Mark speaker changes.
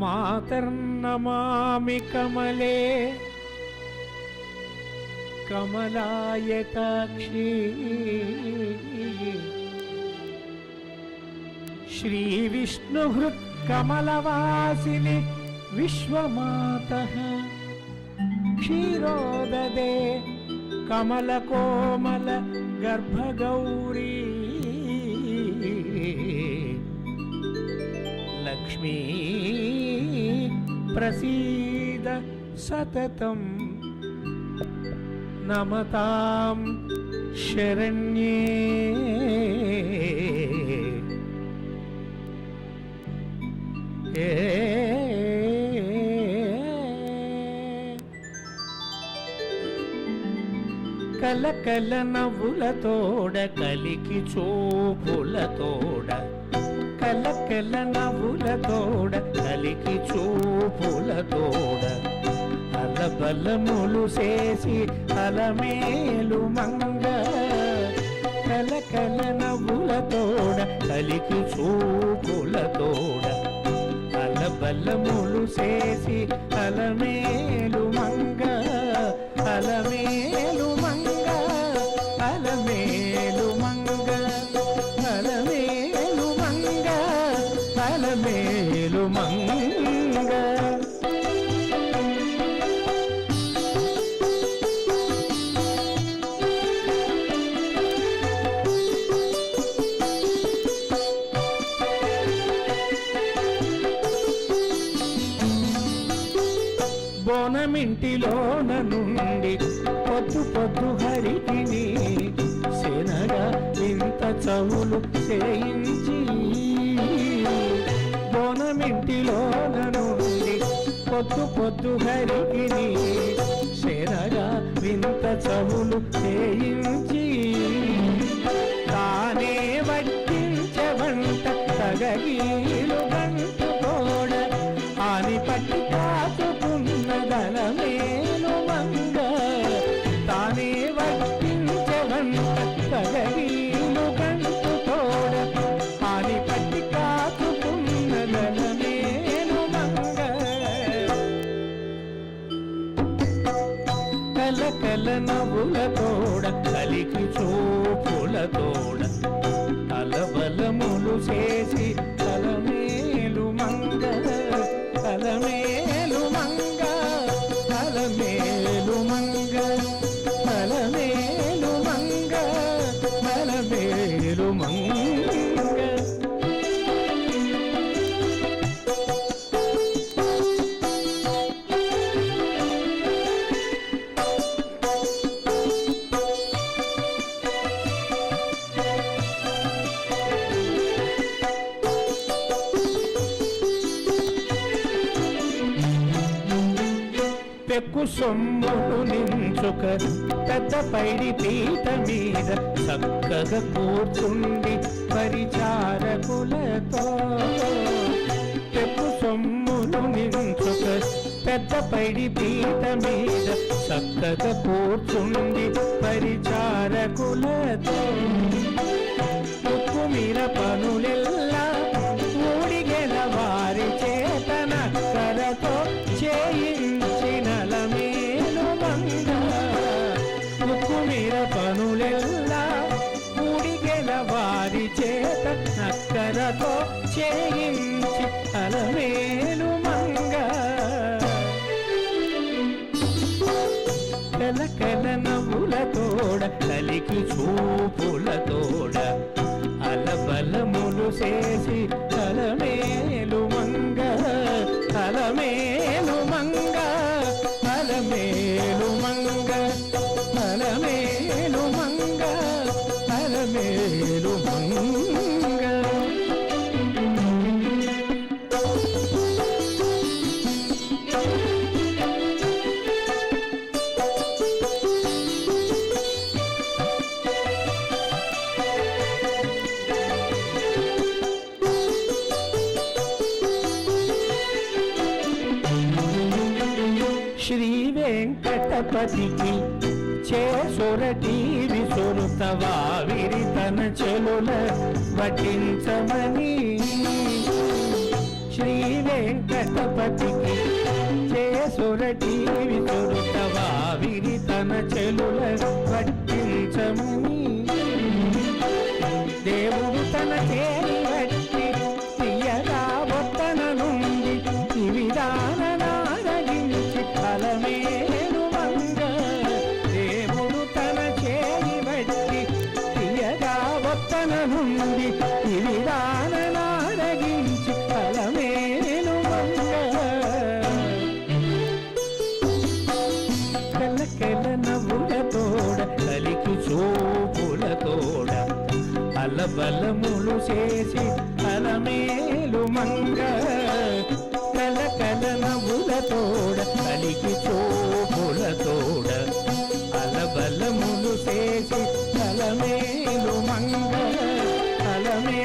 Speaker 1: मातर्नमामि कमले। कमलायताक्षी। श्रीविष्णुहृत्कमलवासिनि विश्वमातः। क्षीरोददे कमलकोमल गर्भगौरी लक्ष्मी प्रसीद सततम् नमतां शरण्ये ఏ కలకల నవ్వులతోడ కలికి చూపులతోడ కలకల నవ్వులతోడ కలికి చూపులతోడ అలబలములు చేసి అలమేలు మంగ. కలకల నవ్వులతోడ కలికి చూపులతోడ అలబలములు చేసి అలమేలు మంగ అలమేలు మంగ. అలమేలు బోనమింటిలోన నుండి పొద్దు పొద్దు హరికిని శనగా ఇంత చవులు చేయించి బోనమింటిలోన నుండి పొద్దు పొద్దు హరికిని శనగా వింత చవులు చేయించి తానే వడ్డించవంట తగగీలు కలికి చూపులతోడ అలబలములు చేసి కలమేలు మంగ కలమేలు మంగ కలమేలు మంగ కలమేలు పెక్కు సొమ్ములు నించుక పెద్ద పైడి పీట మీద చక్కగా కూర్చుండి పరిచారకులతో. పెక్కు సొమ్మును నించుక పెద్ద పైడి పీట మీద చక్కగా కూర్చుండి పరిచారకులతో. మీర పనులెల్లా ముడిగెల వారి చేత నక్కరతో చేయించి అలమేలు మంగ. కల కల నవ్వుల తోడ కలికి చూపుల వెంకటపతికి చేసొరటి విసొరుత వావిరి తన చెలుల వటించమని. శ్రీ వెంకటపతికి చేసొరటి విసొరుత వావిరి తన చెలుల వట్టి కలములు చేసి కలమేలు మంగ. కల కల నవ్వులతోడ కలిగి చూపులతోడ అలబలములు చేసి కలమేలు మంగ. కలమే